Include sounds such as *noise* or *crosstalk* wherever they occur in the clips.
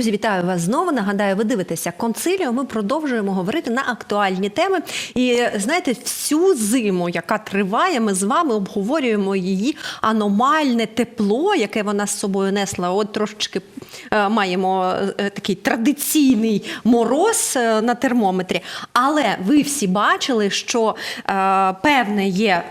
Друзі, вітаю вас знову. Нагадаю, ви дивитеся концилію. Ми продовжуємо говорити на актуальні теми. І знаєте, всю зиму, яка триває, ми з вами обговорюємо її аномальне тепло, яке вона з собою несла. От трошечки е, маємо е, такий традиційний мороз е, на термометрі. Але ви всі бачили, що певне є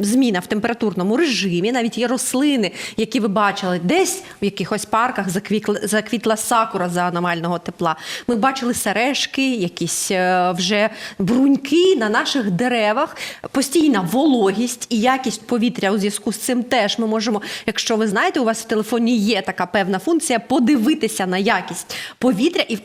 зміна в температурному режимі, навіть є рослини, які ви бачили десь в якихось парках заквітла, заквітла сакура за аномального тепла. Ми бачили сережки, якісь е, вже бруньки на наших деревах, постійна вологість і якість повітря у зв'язку з цим теж ми можемо, якщо ви знаєте, у вас в телефоні є така певна функція, подивитися на якість повітря і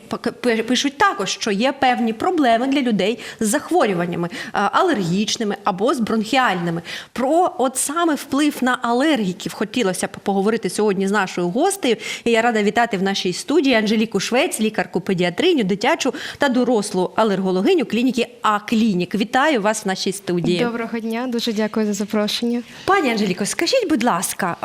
пишуть також, що є певні проблеми для людей з захворюваннями е, алергічними або з бронхіальними. Про от саме вплив на алергіків хотілося б поговорити сьогодні з нашою гостею. І я рада вітати в нашій студії Анжеліку Швець, лікарку педіатриню, дитячу та дорослу алергологиню клініки А-клінік. Вітаю вас в нашій студії. Доброго дня, дуже дякую за запрошення. Пані Анжеліко, скажіть, будь ласка,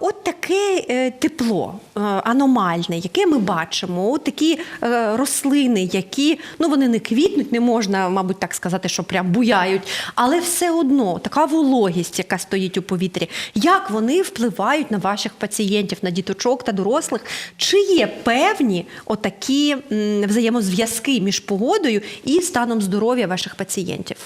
от таке е, тепло е, аномальне, яке ми бачимо, от такі е, рослини, які ну вони не квітнуть, не можна, мабуть, так сказати, що прям буяють, але все одно така вологість, яка стоїть у повітрі, як вони впливають на ваших пацієнтів, на діточок та дорослих? Чи є певні отакі взаємозв'язки між погодою і станом здоров'я ваших пацієнтів?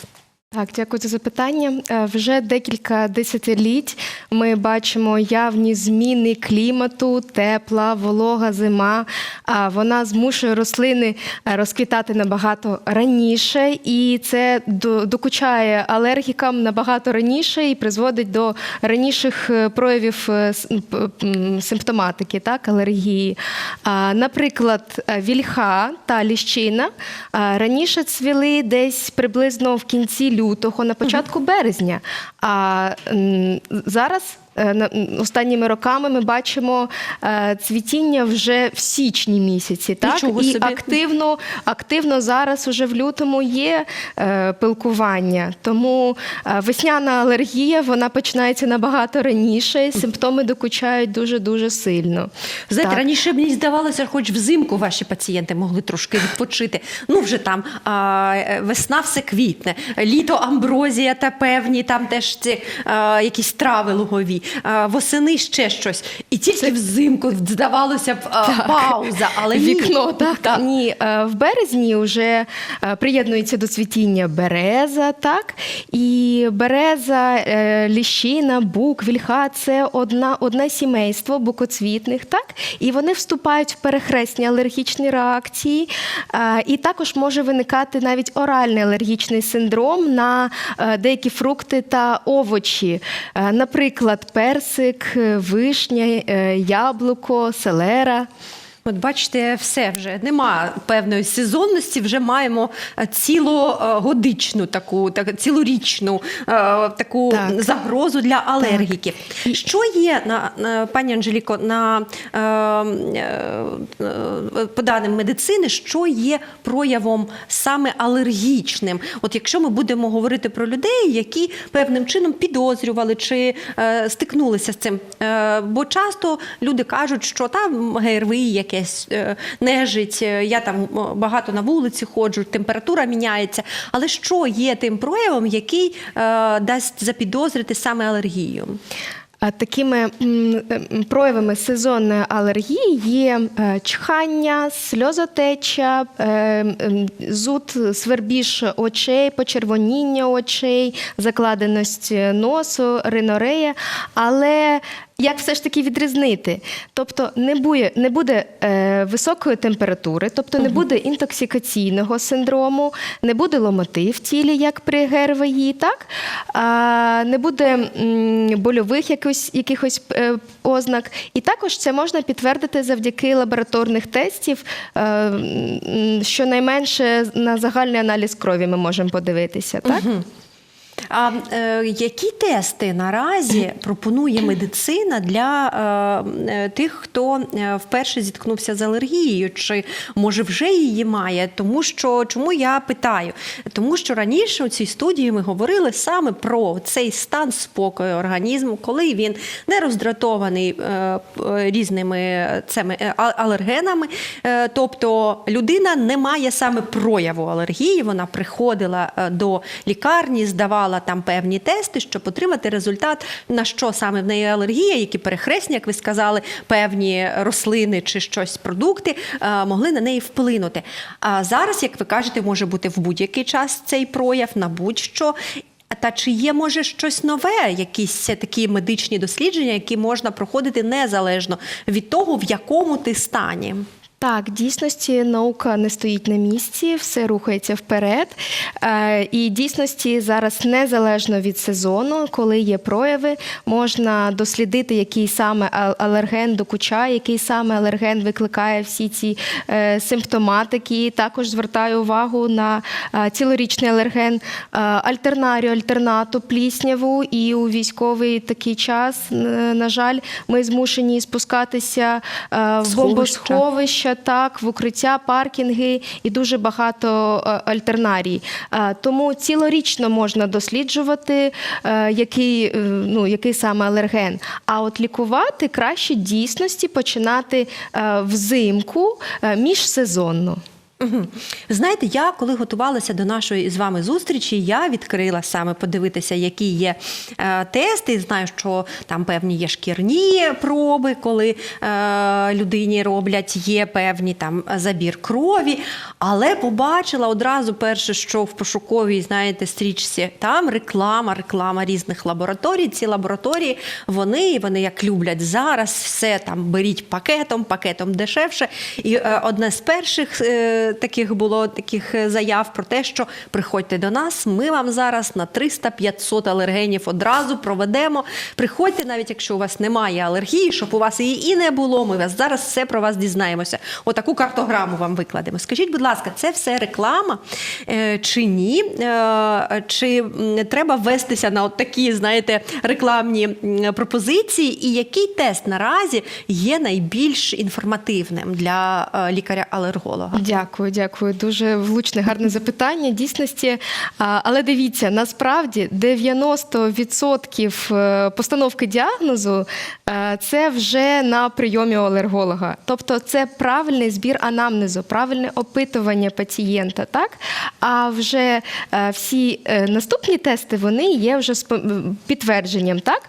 Так, дякую за запитання. Е, Вже декілька десятиліть ми бачимо явні зміни клімату, тепла, волога, зима. Вона змушує рослини е, розквітати набагато раніше, і це докучає алергікам набагато раніше і призводить до раніших е, проявів м, симптоматики, так, алергії. Наприклад, вільха та ліщина раніше цвіли десь приблизно в кінці лютого, на початку березня. А зараз. Е, Останніми роками ми бачимо е, цвітіння вже в січні місяці, так Нічого і собі. активно, активно зараз уже в лютому є е, пилкування. Тому весняна алергія вона починається набагато раніше, і симптоми докучають дуже дуже сильно. Знаєте, Так. раніше мені здавалося, хоч взимку ваші пацієнти могли трошки відпочити. Ну вже там а, весна все квітне, літо амброзія та певні там теж ці а, якісь трави лугові, восени ще щось. І тільки взимку здавалося б а, пауза, але ні. Вікно, так? Ні, е, в березні вже е, приєднується до цвітіння береза, так? І береза, е, ліщина, бук, вільха це одна, одне сімейство букоцвітних, так? І вони вступають в перехресні алергічні реакції. Е, І також може виникати навіть оральний алергічний синдром на е, деякі фрукти та овочі. Е, Наприклад, персик, е, вишня, е, яблуко, селера. От бачите, все вже нема певної сезонності, вже маємо е, цілогодичну таку, так, цілорічну е, таку Так. загрозу для алергіків. Що є на, на пані Анжеліко, на е, е, е, по даним медицини, що є проявом саме алергічним? От якщо ми будемо говорити про людей, які певним чином підозрювали чи е, стикнулися з цим, е, бо часто люди кажуть, що там ГРВІ якесь е, нежить, е, я там багато на вулиці ходжу, температура міняється. Але що є тим проявом, який е, дасть запідозрити саме алергію? Такими проявами сезонної алергії є чхання, сльозотеча, зуд, свербіж очей, почервоніння очей, закладеність носу, ринорея. Але як все ж таки відрізнити? Тобто не буде, не буде е, високої температури, тобто не буде інтоксикаційного синдрому, не буде ломоти в тілі, як при ГРВІ, так? А, не буде м, больових якось, якихось е, ознак. І також це можна підтвердити завдяки лабораторних тестів. Е, щонайменше на загальний аналіз крові ми можемо подивитися. Так? А е, які тести наразі *clears throat* пропонує медицина для е, е, тих, хто е, вперше зіткнувся з алергією? Чи може вже її має? Тому що чому я питаю? Тому що раніше у цій студії ми говорили саме про цей стан спокою організму, коли він не роздратований е, е, різними цими алергенами. Е, Тобто людина не має саме прояву алергії, вона приходила до лікарні, здавала там певні тести, щоб отримати результат, на що саме в неї алергія, які перехресні, як ви сказали, певні рослини чи щось продукти е, могли на неї вплинути. А зараз, як ви кажете, може бути в будь-який час цей прояв на будь-що. Та чи є може щось нове, якісь такі медичні дослідження, які можна проходити незалежно від того, в якому ти стані? Так, в дійсності наука не стоїть на місці, все рухається вперед. Е, І в дійсності зараз незалежно від сезону, коли є прояви, можна дослідити, який саме ал- алерген докучає, який саме алерген викликає всі ці е, симптоматики. Також звертаю увагу на е, цілорічний алерген альтернарію, альтернату, плісняву. І у військовий такий час, на жаль, ми змушені спускатися в Сховища. бомбосховища, так, в укриття, паркінги і дуже багато е, альтернарій. Е, Тому цілорічно можна досліджувати, е, який, ну, який саме алерген. А от лікувати краще дійсності починати взимку міжсезонно. Знаєте, я коли готувалася до нашої з вами зустрічі, я відкрила саме подивитися, які є е, тести. Знаю, що там певні є шкірні проби, коли е, людині роблять, є певні там забір крові. Але побачила одразу перше, що в пошуковій, знаєте, стрічці там реклама, реклама різних лабораторій. Ці лабораторії вони, вони як люблять зараз, все там беріть пакетом, пакетом дешевше. І е, одне з перших е, таких було таких е, заяв про те, що приходьте до нас, ми вам зараз на 300-500 алергенів одразу проведемо. Приходьте, навіть якщо у вас немає алергії, щоб у вас її і не було. Ми вас зараз все про вас дізнаємося. Отаку картограму вам викладемо. Скажіть, будь ласка, це все реклама е, чи ні? Е, Чи треба вестися на от такі, знаєте, рекламні пропозиції? І який тест наразі є найбільш інформативним для лікаря-алерголога? Дякую, дякую. Дуже влучне, гарне запитання. Дійсності, але дивіться, насправді 90% е, постановки діагнозу е, це вже на прийомі алерголога. Тобто, це правильний збір анамнезу, правильне опитування пацієнта. Так а вже е, всі наступні тести вони є вже спо- підтвердженням. Так,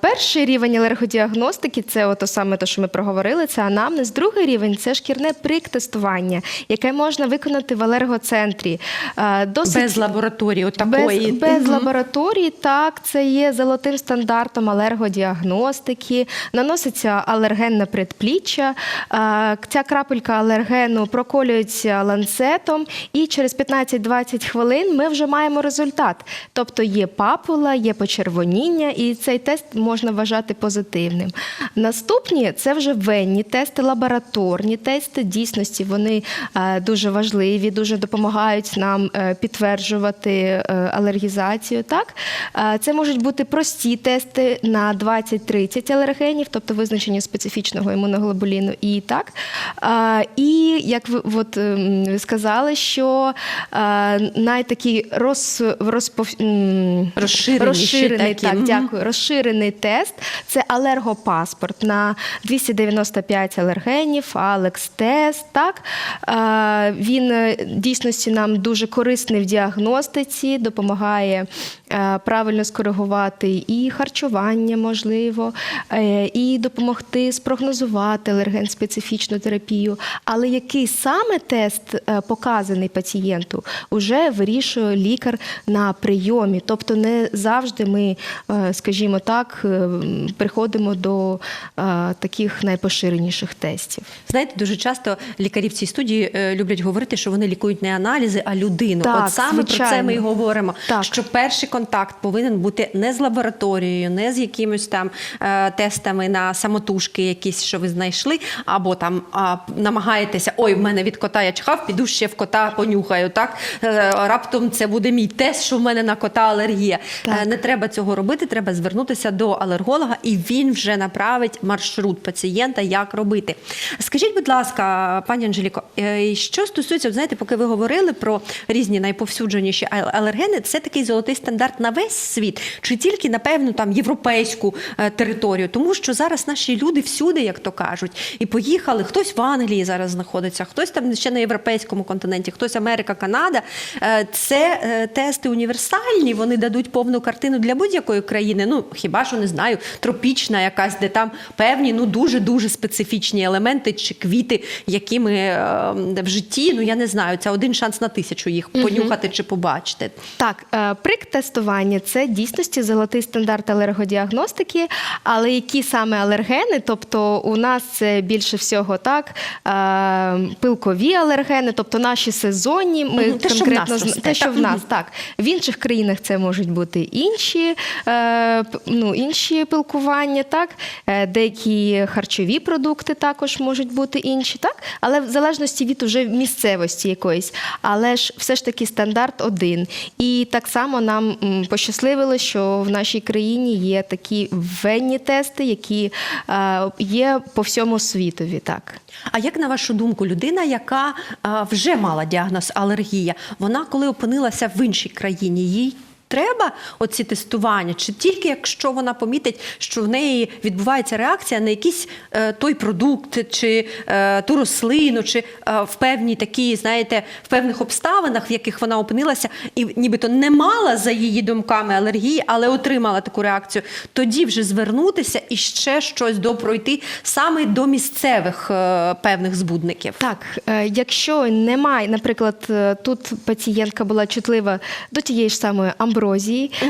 перший рівень алергодіагностики це ото саме те, що ми проговорили. Це анамнез. Другий рівень це шкірне приктестування, яке можна виконати в алергоцентрі. Е, Досить Без лабораторії, от такої. без, без Мгм. лабораторії, так, це є золотим стандартом алергодіагностики. Наноситься алерген на предпліччя. Е, Ця крапелька алергену проколюється ланцетом, і через 15-20 хвилин ми вже маємо результат. Тобто є папула, є почервоніння, і цей тест можна вважати позитивним. Наступні це вже венні тести, лабораторні тести. Дійсності вони е, дуже важливі, дуже допомагають нам е, підтверджувати е, алергізацію. Так? Е, Це можуть бути прості тести на 20-30 алергенів, тобто визначення специфічного імуноглобуліну І так. Е, І як ви от, ем, сказали, що е, найтакий роз, розпов... розширений, так, дякую. Розширений тест це алергопаспорт на 295 алергенів, Алекс-тест. Так? Він е, дійсності нам дуже корисний в діагностиці, допомагає е, правильно скоригувати і харчування, можливо, е, і допомогти спрогнозувати алерген-специфічну терапію. Але який саме тест показаний пацієнту, вже вирішує лікар на прийомі. Тобто не завжди ми, скажімо так, приходимо до таких найпоширеніших тестів. Знаєте, дуже часто лікарі в цій студії люблять говорити, що вони лікують не аналізи, а людину. Так, От саме про це ми і говоримо. Так. Що перший контакт повинен бути не з лабораторією, не з якимось там е, тестами на самотужки, якісь, що ви знайшли, або там а, намагаєтеся, ой, в мене від кота я чхав, піду ще в кота понюхаю. Так Е, раптом це буде мій тест, що в мене на кота алергія. Так. Е, Не треба цього робити. Треба звернутися до алерголога, і він вже направить маршрут пацієнта, як робити. Скажіть, будь ласка, пані Анжеліко, е, що стосується, знаєте, поки ви говорили про різні найповсюдженіші алергени, це такий золотий стандарт на весь світ, чи тільки на певну там європейську е, територію, тому що зараз наші люди всюди, як то кажуть, і поїхали. Хтось в Англії зараз знаходиться, хтось там ще на європейському континенті, хтось Америка, Канада. Е, Це е, тести універсальні, вони дадуть повну картину для будь-якої країни. Ну хіба що не знаю, тропічна якась, де там певні, ну дуже дуже специфічні елементи чи квіти, які ми е, в житті. Ну я не знаю, це один шанс на тисячу їх понюхати чи побачити. Так, е, прик тестування це дійсності золотий стандарт алергодіагностики, але які саме алергени, тобто у нас це більше всього так, е, пилкові алергени, тобто наші сезонні, ми Мгм, те, що в нас те, що так? в нас, так. В інших країнах це можуть бути інші, е, ну, інші пилкування, так, деякі харчові продукти також можуть бути інші, так, але в залежності від уже місцевості якоїсь. Але ж все ж таки стандарт один. І так само нам пощасливило, що в нашій країні є такі венні тести, які е, є по всьому світові. Так. А як на вашу думку, людина, яка а, вже мала діагноз алергія, вона коли опинилася в іншій країні, їй треба оці тестування, чи тільки якщо вона помітить, що в неї відбувається реакція на якийсь е, той продукт, чи е, ту рослину, чи е, в певній такі, знаєте, в певних обставинах, в яких вона опинилася, і нібито не мала за її думками алергії, але отримала таку реакцію, тоді вже звернутися і ще щось допройти саме до місцевих е, певних збудників. Так, е, якщо немає, наприклад, е, тут пацієнтка була чутлива до тієї ж самої амброзії,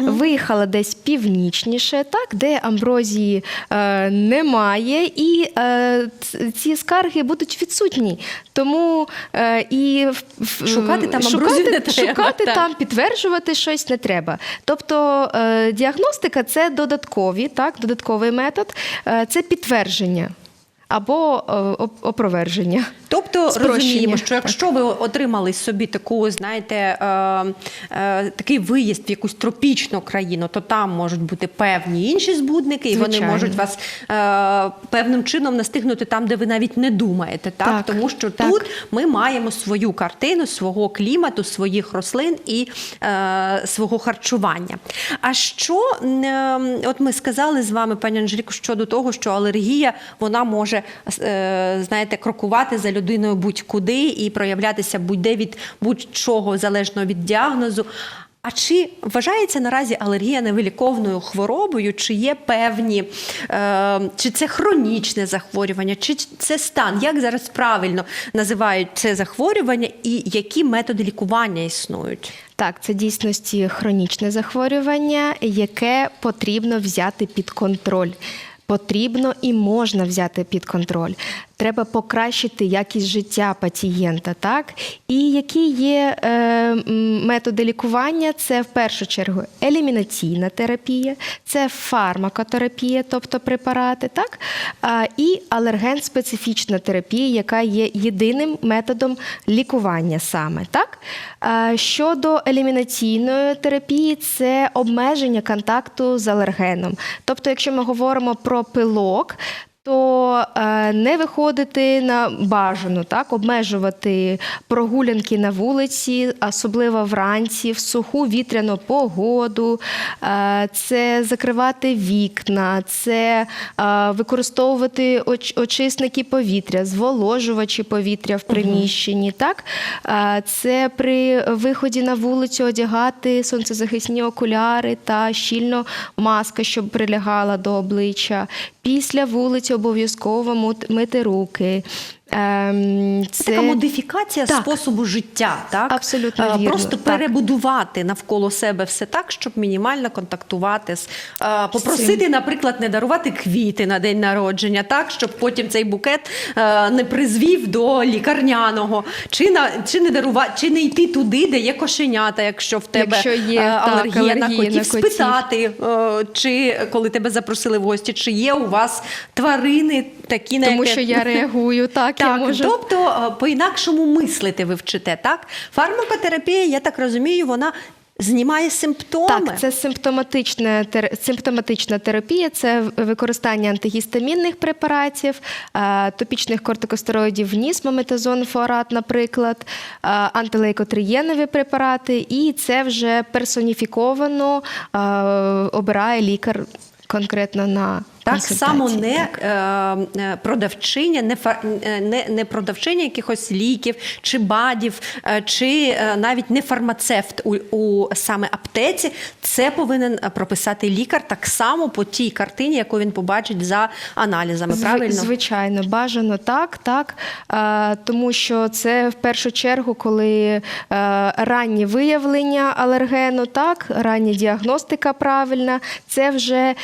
виїхала десь північніше, так, де амброзії е, немає, і е, ці скарги будуть відсутні. Тому е, і в- в- Шукати там шукати, не треба, шукати так. там, підтверджувати щось не треба. Тобто е, діагностика це додаткові, так, додатковий метод, е, це підтвердження. Або е, опроверження. Тобто Спрощення. розуміємо, що якщо ви отримали собі таку, знаєте, е, е, такий виїзд в якусь тропічну країну, то там можуть бути певні інші збудники, і вони можуть вас е, певним чином настигнути там, де ви навіть не думаєте. Так, Так, тому що так. тут ми маємо свою картину, свого клімату, своїх рослин і е, свого харчування. А що е, от ми сказали з вами, пані Анжеліко, щодо того, що алергія вона може е, знаєте, крокувати за людиною будь-куди і проявлятися будь-де від будь-чого залежно від діагнозу. А чи вважається наразі алергія невиліковною хворобою? Чи є певні, е, чи це хронічне захворювання, чи це стан? Як зараз правильно називають це захворювання, і які методи лікування існують? Так, це дійсності хронічне захворювання, яке потрібно взяти під контроль. Потрібно і можна взяти під контроль. Треба покращити якість життя пацієнта, так? І які є е, методи лікування? Це в першу чергу елімінаційна терапія, це фармакотерапія, тобто препарати, так? І алерген-специфічна терапія, яка є єдиним методом лікування саме. Так? Щодо елімінаційної терапії, це обмеження контакту з алергеном. Тобто, якщо ми говоримо про пилок, то е, не виходити на бажану, так, обмежувати прогулянки на вулиці, особливо вранці, в суху вітряну погоду, е, це закривати вікна, це е, використовувати очисники повітря, зволожувачі повітря в приміщенні. Так? Це при виході на вулицю одягати сонцезахисні окуляри та щільно маска, щоб прилягала до обличчя. Після вулиці обов'язково мити руки. Ем, Це така модифікація Так. способу життя, так? Абсолютно Е, вірно, Просто так. перебудувати навколо себе все так, щоб мінімально контактувати з е, попросити, наприклад, не дарувати квіти на день народження, так, щоб потім цей букет е, не призвів до лікарняного, чи на чи не дарувати, чи не йти туди, де є кошенята, якщо в тебе Якщо є, е, так, алергія, на котів, на котів. спитати, чи коли тебе запросили в гості, чи є у вас тварини такі на Тому яке- що я *laughs* реагую, так, я так, можу. тобто е, по-інакшому мислити ви вчите, так? Фармакотерапія, я так розумію, вона знімає симптоми. Так, це симптоматична, тер- симптоматична терапія, це використання антигістамінних препаратів, е, топічних кортикостероїдів ніс, мометазон, фуарат, наприклад, е, антилейкотриєнові препарати, і це вже персоніфіковано обирає лікар конкретно на Так само не Так. е, е, продавчиня, не, е, не, не продавчиня якихось ліків чи бадів, чи навіть не фармацевт у, у саме аптеці. Це повинен прописати лікар так само по тій картині, яку він побачить за аналізами. Правильно? Звичайно, бажано так, так. Тому що це в першу чергу, коли раннє виявлення алергену, так, рання діагностика правильна, це вже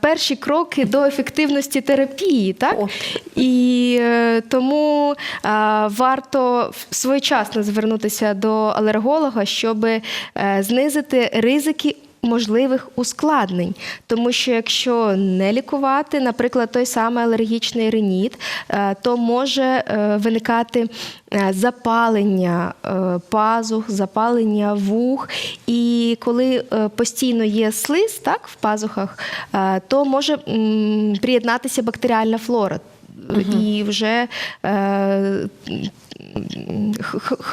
перші кроки до ефективності терапії. Так? О. І е, тому е, варто своєчасно звернутися до алерголога, щоб е, знизити ризики. Можливих ускладнень, тому що якщо не лікувати, наприклад, той самий алергічний реніт, е, то може е, виникати е, запалення пазух, запалення вух. І коли постійно є слиз так, в пазухах, то може приєднатися бактеріальна флора. І вже е,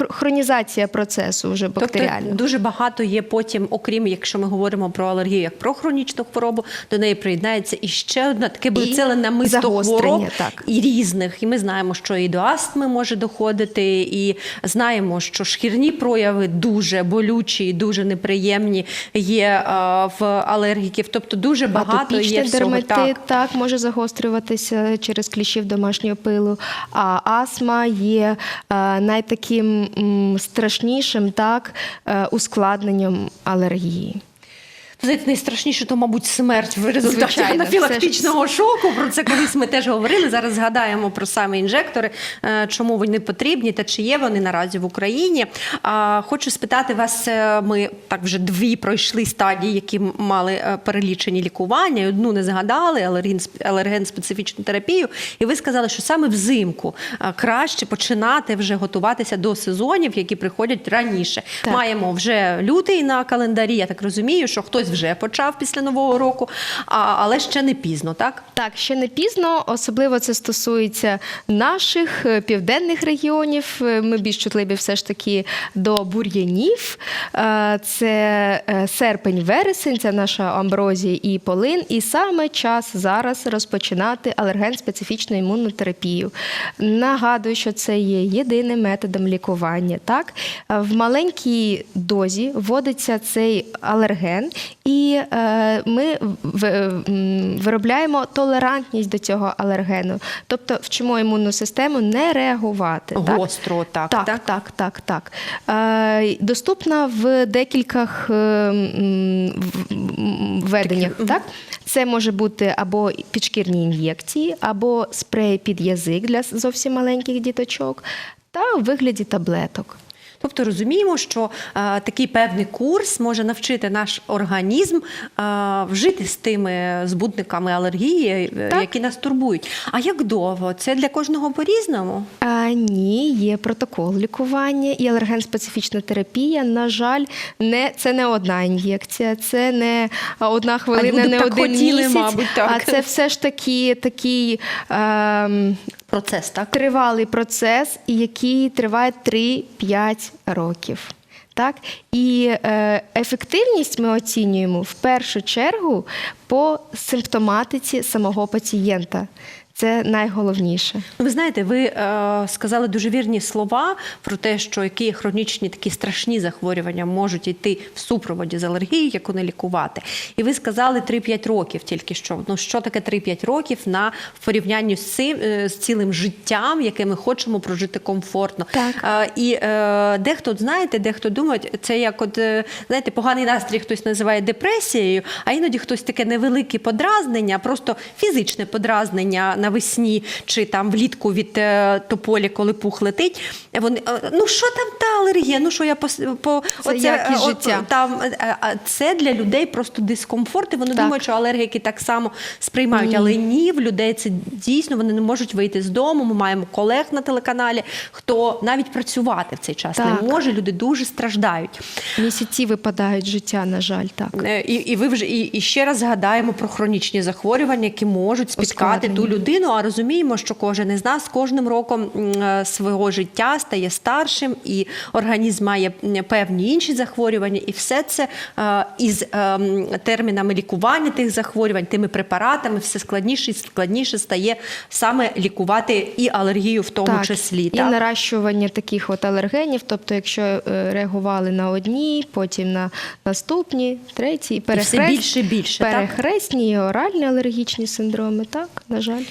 хронізація процесу вже бактеріального. Тобто дуже багато є потім, окрім якщо ми говоримо про алергію як про хронічну хворобу, до неї приєднається і ще одна таке буде намисто хвороб так. і різних. І ми знаємо, що і до астми може доходити, і знаємо, що шкірні прояви дуже болючі і дуже неприємні є е, в алергіків. Тобто дуже багато є Атопічний всього. дерматит Так. так. може загострюватися через кліщів домашнього пилу. А астма є е, найтаким страшнішим так, е, ускладненням алергії. Знаєте, найстрашніше, то, мабуть, смерть в результаті анафілактичного шоку. Про це колись ми теж говорили. Зараз згадаємо про саме інжектори, е, чому вони потрібні та чи є вони наразі в Україні. Хочу спитати вас, е, ми так вже дві пройшли стадії, які мали е, перелічені лікування. Одну не згадали, алерген, специфічну терапію. І ви сказали, що саме взимку краще починати вже готуватися до сезонів, які приходять раніше. Так. Маємо вже лютий на календарі. Я так розумію, що хтось вже почав після нового року, а, але ще не пізно, так? Так, ще не пізно, особливо це стосується наших е, південних регіонів. Е, Ми більш чутливі все ж таки до бур'янів. Е, Це серпень-вересень, це наша амброзія і полин. І саме час зараз розпочинати алерген-специфічну імунну терапію. Нагадую, що це є єдиним методом лікування. Так? В маленькій дозі вводиться цей алерген, і е, ми виробляємо толерантність до цього алергену, тобто вчимо імунну систему не реагувати. Гостро, так. Так, так, так, так, так. Е, доступна в декількох е, введеннях. Так? Це може бути або підшкірні ін'єкції, або спрей під язик для зовсім маленьких діточок, та у вигляді таблеток. Тобто розуміємо, що е, такий певний курс може навчити наш організм е, вжити з тими збутниками алергії, е, Так. які нас турбують. А як довго? Це для кожного по-різному? А, ні, є протокол лікування і алерген-специфічна терапія. На жаль, не це не одна ін'єкція, це не одна хвилина, люди не так один хотіли, місяць. мабуть, так. А це все ж таки такий. ем, Процес, так? тривалий процес, який триває 3-5 років. Так? І е, ефективність ми оцінюємо в першу чергу по симптоматиці самого пацієнта. Це найголовніше. Ви знаєте, ви е, сказали дуже вірні слова про те, що які хронічні такі страшні захворювання можуть йти в супроводі з алергією, яку не лікувати. І ви сказали 3-5 років тільки що. Ну що таке 3-5 років на в порівнянні з цим е, з цілим життям, яке ми хочемо прожити комфортно. Так. Е, і е, дехто, знаєте, дехто думає, це як от е, знаєте, поганий настрій хтось називає депресією, а іноді хтось таке невелике подразнення, просто фізичне подразнення навесні чи там влітку від е, тополі, коли пух летить. Вони е, ну що там та алергія? Ну що я по, по Це якість е, життя. там це для людей просто дискомфорт, і вони Так. думають, що алергіки так само сприймають. Ні. Але ні, в людей це дійсно вони не можуть вийти з дому. Ми маємо колег на телеканалі, хто навіть працювати в цей час Так. не може. Люди дуже страждають. Місяці випадають життя, на жаль, так. І, і ви вже і, і ще раз згадаємо про хронічні захворювання, які можуть спіткати ту Ускладнення. Людину. А розуміємо, що кожен із нас кожним роком е, свого життя стає старшим, і організм має певні інші захворювання, і все це е, із е, термінами лікування тих захворювань, тими препаратами, все складніше і складніше стає саме лікувати і алергію в тому числі. І так? наращування таких от алергенів, тобто, якщо реагували на одні, потім на наступні, треті, і перехрест... більше і більше, так? перехресні і оральні алергічні синдроми, так, на жаль.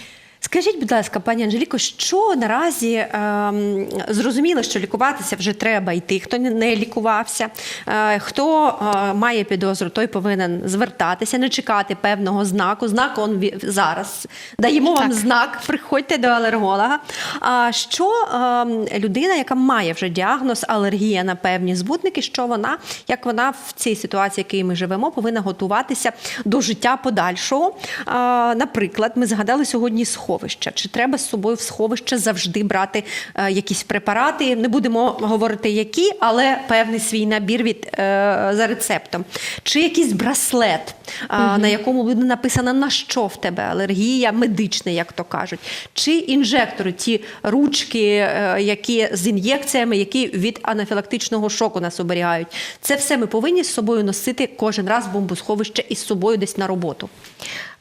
Скажіть, будь ласка, пані Анжеліко, що наразі ем, зрозуміло, що лікуватися вже треба йти. Хто не- лікувався, е, хто е, має підозру, той повинен звертатися, не чекати певного знаку. Знак он зараз даємо вам Так. знак, приходьте до алерголога. А що ем, людина, яка має вже діагноз алергія на певні збутники, що вона, як вона в цій ситуації, в якій ми живемо, повинна готуватися до життя подальшого? А, наприклад, ми згадали сьогодні сховища. Чи треба з собою в сховище завжди брати е, якісь препарати? Не будемо говорити які, але певний свій набір від е, за рецептом. Чи якийсь браслет, а, на якому буде написано на що в тебе алергія, медична, як то кажуть, чи інжектори, ті ручки, е, які з ін'єкціями, які від анафілактичного шоку нас оберігають. Це все ми повинні з собою носити кожен раз бомбосховище із собою десь на роботу.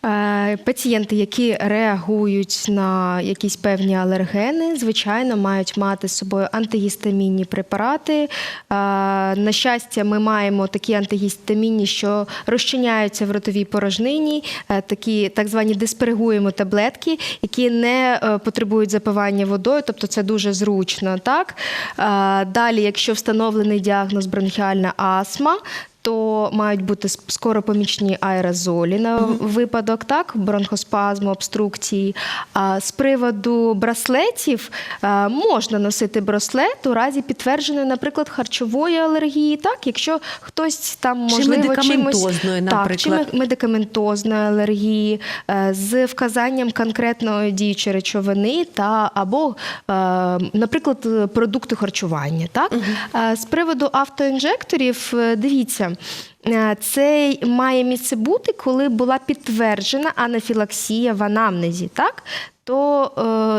Е, Пацієнти, які реагують на якісь певні алергени, звичайно, мають мати з собою антигістамінні препарати. Е, На щастя, ми маємо такі антигістамінні, що розчиняються в ротовій порожнині, е, такі так звані диспергуємо таблетки, які не потребують запивання водою, тобто це дуже зручно. Так? Далі, якщо встановлений діагноз бронхіальна астма, то мають бути скоропомічні аерозолі на випадок так, бронхоспазму, обструкції. А з приводу браслетів е, можна носити браслет у разі підтвердженої, наприклад, харчової алергії, так, якщо хтось там Чи можливо медикаментозної, чимось, так, чи медикаментозної алергії е, з вказанням конкретної діючої речовини та або, е, наприклад, продукти харчування. Так? Е, З приводу автоінжекторів, е, дивіться. Е, Це має місце бути, коли була підтверджена анафілаксія в анамнезі, так? То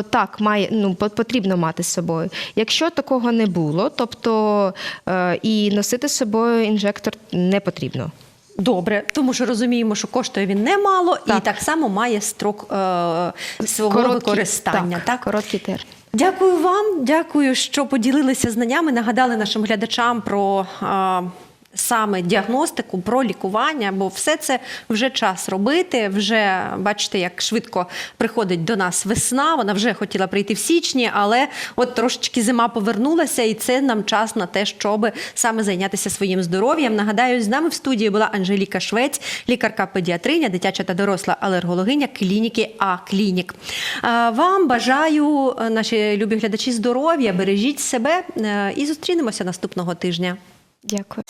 е, так, має, ну, потрібно мати з собою. Якщо такого не було, тобто е, і носити з собою інжектор не потрібно. Добре, тому що розуміємо, що коштує він немало і Так. так само має строк е, свого Короткий- використання. Так, Так, короткий термін. Дякую вам, дякую, що поділилися знаннями. Нагадали нашим глядачам про. е, Саме діагностику, про лікування, бо все це вже час робити. Вже бачите, як швидко приходить до нас весна. Вона вже хотіла прийти в січні, але от трошечки зима повернулася, і це нам час на те, щоб саме зайнятися своїм здоров'ям. Нагадаю, з нами в студії була Анжеліка Швець, лікарка педіатриня, дитяча та доросла алергологиня клініки А Клінік. Вам бажаю, е, наші любі глядачі, здоров'я, бережіть себе е, і зустрінемося наступного тижня. Дякую.